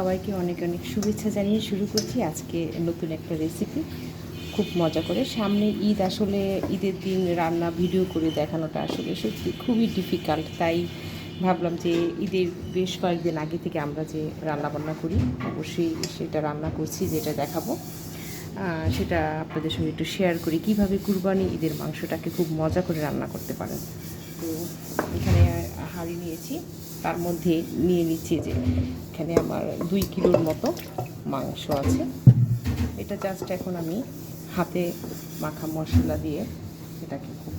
সবাইকে অনেক অনেক শুভেচ্ছা জানিয়ে শুরু করছি আজকে নতুন একটা রেসিপি খুব মজা করে। সামনে ঈদ আসলে ঈদের দিন রান্না ভিডিও করে দেখানোটা আসলে সত্যি খুবই ডিফিকাল্ট তাই ভাবলাম যে ঈদের বেশ কয়েকদিন আগে থেকে আমরা যে রান্না বান্না করি, অবশ্যই সেটা রান্না করছি, যেটা দেখাবো। সেটা আপনাদের সঙ্গে একটু শেয়ার করি। কীভাবে কুরবানি ঈদের মাংসটাকে খুব মজা করে রান্না করতে পারেন। তো এখানে হাঁড়ি নিয়েছি। তার মধ্যে নিয়ে নিচ্ছি যে এখানে আমার দুই কিলোর মতো মাংস আছে। এটা জাস্ট এখন আমি হাতে মাখা মশলা দিয়ে এটাকে খুব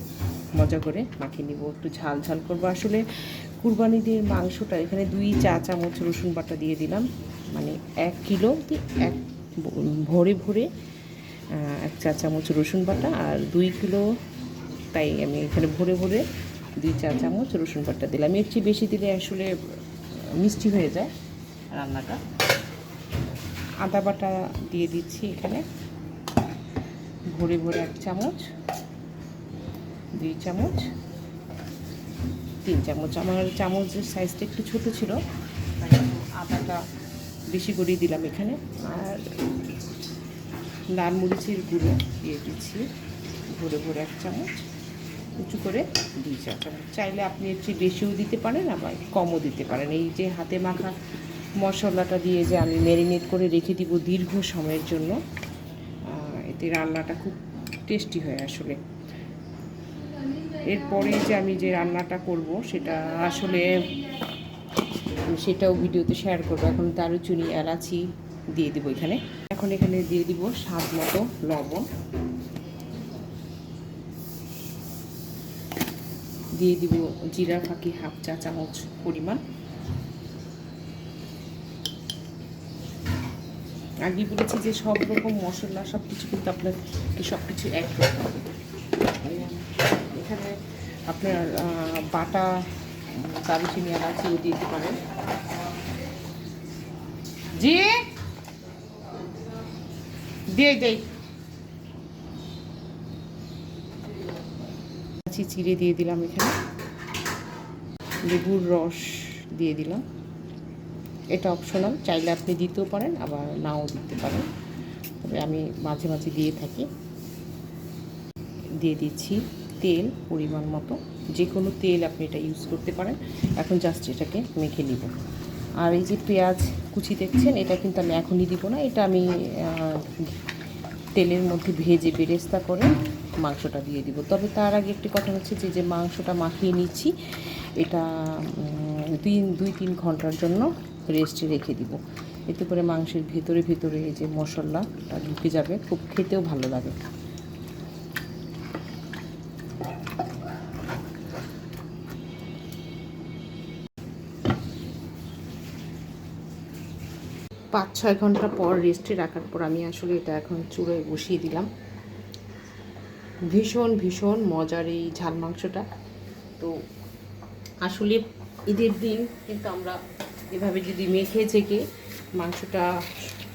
মজা করে মাখিয়ে নিব। একটু ঝাল ঝাল করব। আসলে কুরবানিদের মাংসটা এখানে দুই চা চামচ রসুন বাটা দিয়ে দিলাম। মানে এক কিলো এক ভরে ভরে এক চা চামচ রসুন বাটা আর দুই কিলো তাই আমি এখানে ভরে ভরে দুই চা চামচ রসুন বাটা দিলাম। এর চেয়ে বেশি দিলে আসলে মিষ্টি হয়ে যায় রান্নাটা। আদা বাটা দিয়ে দিচ্ছি এখানে। ভরে ভরে এক চামচ, দুই চামচ, তিন চামচ। আমার চামচের সাইজটা একটু ছোট ছিল আদাটা বেশি করেই দিলাম এখানে। আর লাল মরিচের গুঁড়ো দিয়ে দিচ্ছি, ভরে ভরে এক চামচ। উঁচু করে দুই চা চাইলে আপনি একটু বেশিও দিতে পারেন, আবার কমও দিতে পারেন। এই যে হাতে মাখা মশলাটা দিয়ে যে আমি ম্যারিনেট করে রেখে দিব দীর্ঘ সময়ের জন্য এতে রান্নাটা খুব টেস্টি হয় আসলে। এরপরে যে আমি যে রান্নাটা করব, সেটা আসলে সেটাও ভিডিওতে শেয়ার করব। এখন দারুচিনি এলাচি দিয়ে দিব এখানে। এখন এখানে দিয়ে দিব স্বাদ মতো লবণ। দিয়ে দিব জিরা ফাঁকি হাফ চা চামচ পরিমাণ। আগে বলেছি যে সব রকম মশলা সব কিছু কিন্তু আপনাকে সব কিছু এক এখানে আপনার বাটা দারুচিনি, এলাচিও দিতে পারেন। জি? দিয়ে দেই। এলাচি চিড়ে দিয়ে দিলাম এখানে। লেবুর রস দিয়ে দিলাম। এটা অপশনাল চাইলে আপনি দিতেও পারেন, আবার নাও দিতে পারেন। তবে আমি মাঝে মাঝে দিয়ে থাকি। দিয়ে দিচ্ছি তেল পরিমাণ মতো। যে কোনো তেল আপনি এটা ইউজ করতে পারেন। এখন জাস্ট এটাকে মেখে নিব। আর এই যে পেঁয়াজ কুচি দেখছেন, এটা কিন্তু আমি এখনই দিব না। এটা আমি তেলের মধ্যে ভেজে বেরেস্তা করে মাংসটা দিয়ে দিব। তবে তার আগে একটি কথা হচ্ছে যে যে মাংসটা মাখিয়ে নিচ্ছি, এটা দুই দুই, তিন ঘণ্টার জন্য রেস্টে রেখে দিব। এতে করে মাংসের ভেতরে ভেতরে এই যে মশলাটা ঢুকে যাবে, খুব খেতেও ভালো লাগে। পাঁচ, ছয় ঘণ্টা পর রেস্টে রাখার পর আমি আসলে এটা এখন চুড়োয় বসিয়ে দিলাম। ভীষণ ভীষণ মজার এই ঝাল মাংসটা। তো আসলে ঈদের দিন কিন্তু আমরা এভাবে যদি মেখে চেকে মাংসটা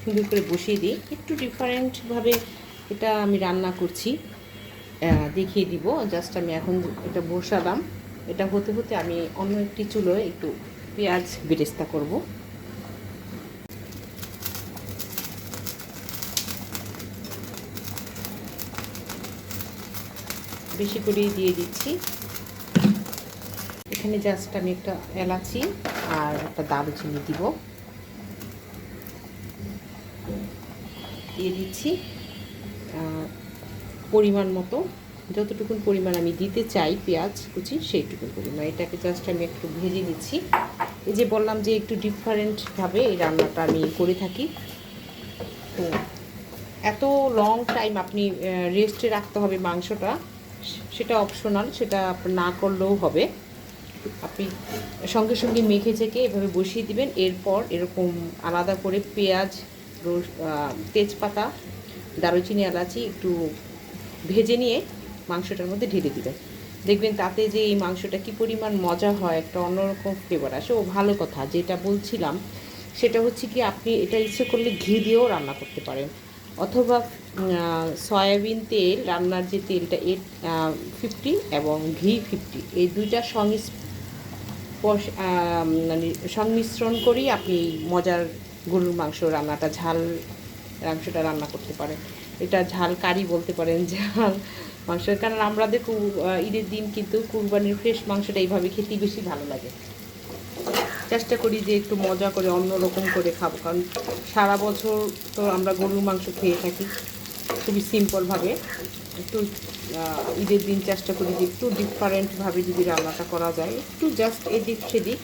সুন্দর করে বসিয়ে দিই, একটু ডিফারেন্টভাবে এটা আমি রান্না করছি। দেখিয়ে দিব জাস্ট আমি এখন এটা বসালাম। এটা হতে হতে আমি অন্য একটি চুলোয় একটু পেঁয়াজ বেরেস্তা করব। বেশি করেই দিয়ে দিচ্ছি। এখানে জাস্ট আমি একটা এলাচি আর একটা দারুচিনি দিব। দিয়ে দিচ্ছি পরিমাণ মতো। যতটুকু পরিমাণ আমি দিতে চাই পেঁয়াজ, কুচি সেইটুকু পরিমাণ। এটাকে জাস্ট আমি একটু ভেজে নিচ্ছি। এই যে বললাম যে একটু ডিফারেন্টভাবে এই রান্নাটা আমি করে থাকি। তো এত লং টাইম আপনি রেস্টে রাখতে হবে মাংসটা। সেটা অপশনাল সেটা না করলেও হবে। আপনি সঙ্গে সঙ্গে মেখে চেকে এভাবে বসিয়ে দিবেন। এরপর এরকম আলাদা করে পেঁয়াজ তেজপাতা, দারুচিনি, এলাচি একটু ভেজে নিয়ে মাংসটার মধ্যে ঢেলে দিবেন। দেখবেন তাতে যে এই মাংসটা কি পরিমাণ মজা হয়, একটা অন্যরকম ফ্লেভার আসে। ও ভালো কথা, যেটা বলছিলাম, সেটা হচ্ছে কি আপনি এটা ইচ্ছে করলে ঘি দিয়েও রান্না করতে পারেন। অথবা সয়াবিন তেল, রান্নার যে তেলটা এর ফিফটি এবং ঘি ফিফটি এই দুইটা সংমিশ মানে সংমিশ্রণ করেই আপনি মজার গরুর মাংস রান্নাটা, ঝাল মাংসটা রান্না করতে পারেন। এটা ঝাল কারি বলতে পারেন, ঝাল মাংস কারণ আমরা দেখো ঈদের দিন কিন্তু কুরবানির ফ্রেশ মাংসটা এইভাবে খেতে বেশি ভালো লাগে। চেষ্টা করি যে একটু মজা করে অন্য রকম করে খাব। কারণ সারা বছর তো আমরা গরুর মাংস খেয়ে থাকি খুবই সিম্পলভাবে একটু ঈদের দিন চেষ্টা করি যে একটু ডিফারেন্টভাবে যদি রান্নাটা করা যায়, একটু জাস্ট এদিক সেদিক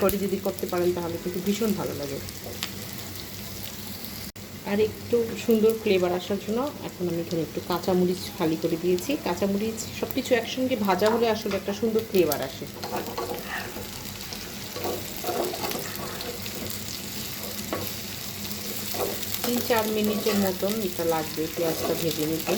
করে যদি করতে পারেন তাহলে কিন্তু ভীষণ ভালো লাগে। আর একটু সুন্দর ফ্লেভার আসার জন্য এখন আমি এখানে একটু কাঁচামরিচ খালি করে দিয়েছি। কাঁচামরিচ সব কিছু একসঙ্গে ভাজা হলে আসলে একটা সুন্দর ফ্লেভার আসে। চার মিনিটের মতন এটা লাগবে, পেঁয়াজটা ভেজে নিতে।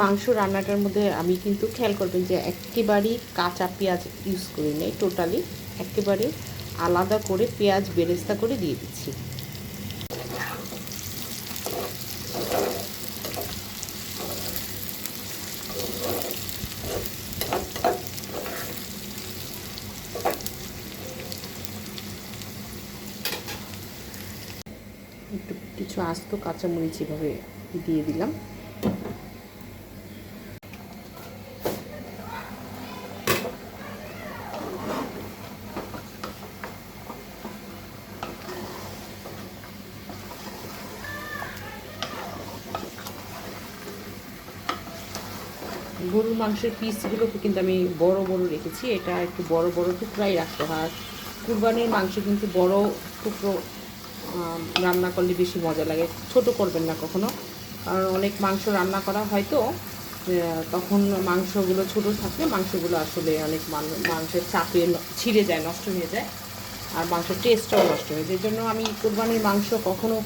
মাংস রান্নাটার মধ্যে আমি কিন্তু খেয়াল করবেন যে একেবারেই কাঁচা পেঁয়াজ ইউজ করি নাই টোটালি একেবারে আলাদা করে পেঁয়াজ বেরেস্তা করে দিয়ে দিচ্ছি। একটু কিছু আস্ত কাঁচামরিচ এভাবে দিয়ে দিলাম। গরুর মাংসের পিসগুলোকে কিন্তু আমি বড় বড় রেখেছি। এটা একটু বড় বড় টুকরাই রাখতে হয়। কুরবানির মাংস কিন্তু বড় টুকরো রান্না করলে বেশি মজা লাগে। ছোট করবেন না কখনো। কারণ অনেক মাংস রান্না করা হয় তো তখন মাংসগুলো ছোট থাকলে মাংসগুলো আসলে অনেক মাংসের চাপে ছিঁড়ে যায়, নষ্ট হয়ে যায়। আর মাংসের টেস্টটাও নষ্ট হয়ে যায়। জন্য আমি কোরবানির মাংস কখনো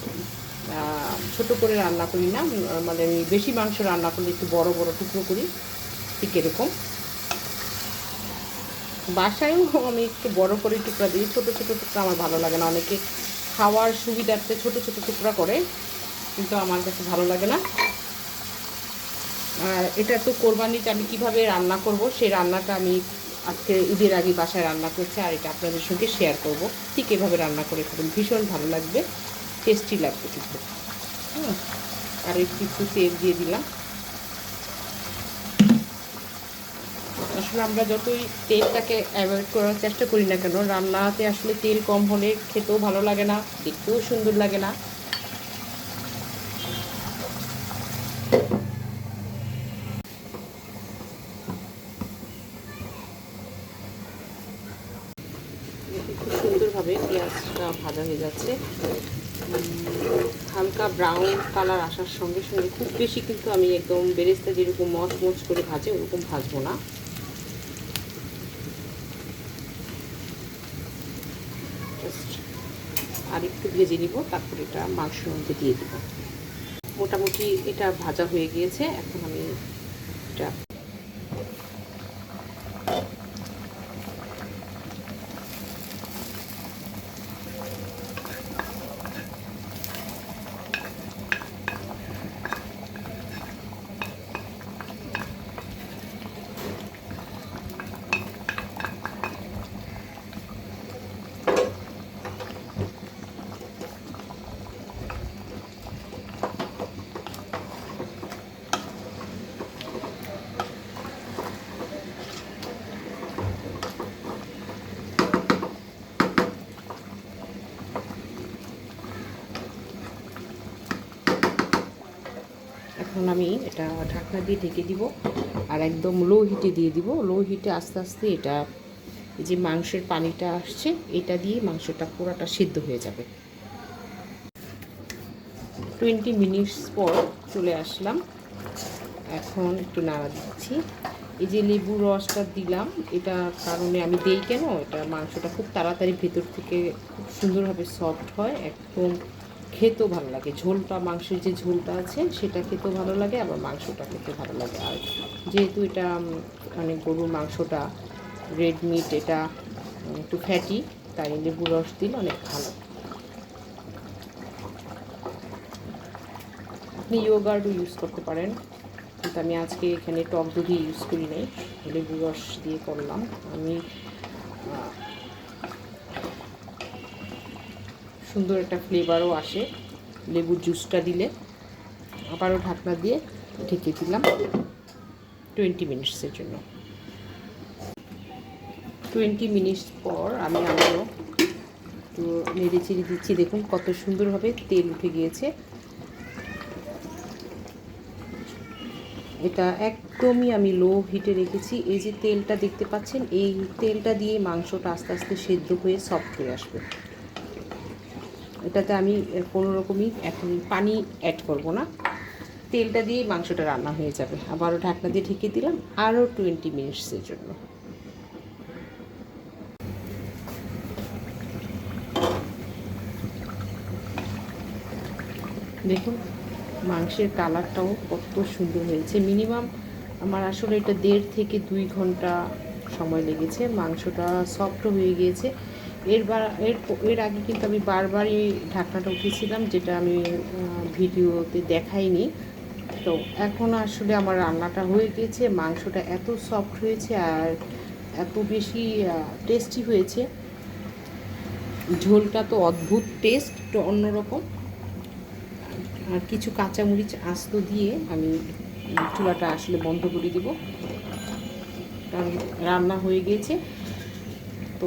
ছোট করে রান্না করি না। মানে আমি বেশি মাংস রান্না করলে একটু বড় বড় টুকরো করি। ঠিক এরকম। বাসায়ও আমি একটু বড় করে টুকরা দিই। ছোটো ছোটো টুকরা আমার ভালো লাগে না। অনেকে খাওয়ার সুবিধার্থে ছোট ছোট টুকরা করে, কিন্তু আমার কাছে ভালো লাগে না। আর এটা তো কোরবানিতে আমি কীভাবে রান্না করব সেই রান্নাটা আমি আজকে ঈদের আগে বাসায় রান্না করছি, আর এটা আপনাদের সঙ্গে শেয়ার করব। ঠিক এভাবে রান্না করে খাবেন, ভীষণ ভালো লাগবে টেস্টি লাগবে কিন্তু। হুম, আর একটু তেল দিয়ে দিলাম। আসলে আমরা যতই তেলটাকে অ্যাভয়েড করার চেষ্টা করি না কেন, রান্নাতে আসলে তেল কম হলে খেতেও ভালো লাগে না, দেখতেও সুন্দর লাগে না। খুব সুন্দরভাবে পেঁয়াজটা ভাজা হয়ে যাচ্ছে। হালকা ব্রাউন কালার আসার সঙ্গে সঙ্গে খুব বেশি কিন্তু আমি একদম বেরেস্তা যেরকম মচ মচ করে ভাজে, ওরকম ভাজবো না। আর একটু ভেজে নিব, তারপর এটা মাংসের মধ্যে দিয়ে দিব। মোটামুটি এটা ভাজা হয়ে গিয়েছে, এখন আমি এটা এখন আমি এটা ঢাকনা দিয়ে ঢেকে দিব আর একদম লো হিটে দিয়ে দিব। লো হিটে আস্তে আস্তে এটা যে মাংসের পানিটা আসছে, এটা দিয়ে মাংসটা পুরাটা সিদ্ধ হয়ে যাবে। টোয়েন্টি মিনিটস পর চলে আসলাম। এখন একটু নাড়া দিচ্ছি। এই যে লেবু রসটা দিলাম, এটা কারণে আমি দেই কেন? এটা মাংসটা খুব তাড়াতাড়ি ভেতর থেকে খুব সুন্দরভাবে সফট হয়, একদম খেতেও ভালো লাগে। ঝোলটা, মাংসের যে ঝোলটা আছে, সেটা খেতেও ভালো লাগে, আবার মাংসটা খেতে ভালো লাগে। আর যেহেতু এটা মানে গরুর মাংসটা রেড মিট এটা একটু ফ্যাটি তাই লেবু রস দিলে অনেক ভালো। আপনি ইয়োগার্ডও ইউজ করতে পারেন। কিন্তু আমি আজকে এখানে টক দধি ইউজ করি নাই। লেবু রস দিয়ে করলাম। আমি সুন্দর একটা ফ্লেভারও আসে। লেবুর জুসটা দিলে। আবারও ঢাকনা দিয়ে ঢেকে দিলাম। টোয়েন্টি মিনিটসের জন্য। টোয়েন্টি মিনিটস পর আমি আবারও একটু নেড়ে চেড়ে দিচ্ছি। দেখুন কত সুন্দরভাবে তেল উঠে গিয়েছে। এটা একদমই আমি লো হিটে রেখেছি। এই যে তেলটা দেখতে পাচ্ছেন, এই তেলটা দিয়ে মাংসটা আস্তে আস্তে সেদ্ধ হয়ে সফট হয়ে আসবে। এটাতে আমি কোনো রকমই এখন পানি অ্যাড করব না। তেলটা দিয়ে মাংসটা রান্না হয়ে যাবে। আবারও ঢাকনা দিয়ে ঢেকে দিলাম আরও টোয়েন্টি মিনিটসের জন্য। দেখুন, মাংসের কালারটাও কত সুন্দর হয়েছে। মিনিমাম আমার আসলে এটা দেড় থেকে দুই ঘণ্টা সময় লেগেছে। মাংসটা সফট হয়ে গিয়েছে। এরবার, এর এর আগে কিন্তু আমি বারবারই ঢাকনাটা উঠেছিলাম, যেটা আমি ভিডিওতে দেখাইনি। তো এখন আসলে আমার রান্নাটা হয়ে গিয়েছে, মাংসটা এত সফট হয়েছে আর এত বেশি টেস্টি হয়েছে। ঝোলটা তো অদ্ভুত টেস্ট তো অন্যরকম। আর কিছু কাঁচামরিচ আস্ত দিয়ে আমি চুলাটা আসলে বন্ধ করে দিব। কারণ রান্না হয়ে গিয়েছে। তো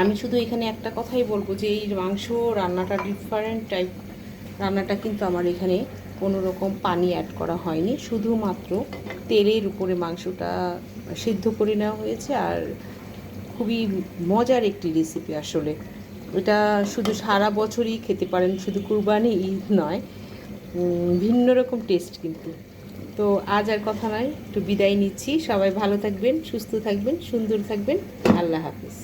আমি শুধু এখানে একটা কথাই বলব যে এই মাংস রান্নাটা ডিফারেন্ট টাইপ রান্নাটা কিন্তু আমার এখানে কোনো রকম পানি অ্যাড করা হয়নি। শুধুমাত্র তেলের উপরে মাংসটা সিদ্ধ করে নেওয়া হয়েছে আর খুবই মজার একটি রেসিপি আসলে। এটা শুধু সারা বছরই খেতে পারেন, শুধু কুরবানি ঈদ নয় ভিন্ন রকম টেস্ট কিন্তু। তো আজ আর কথা নয়, একটু বিদায় নিচ্ছি। সবাই ভালো থাকবেন, সুস্থ থাকবেন, সুন্দর থাকবেন। আল্লাহ হাফিজ।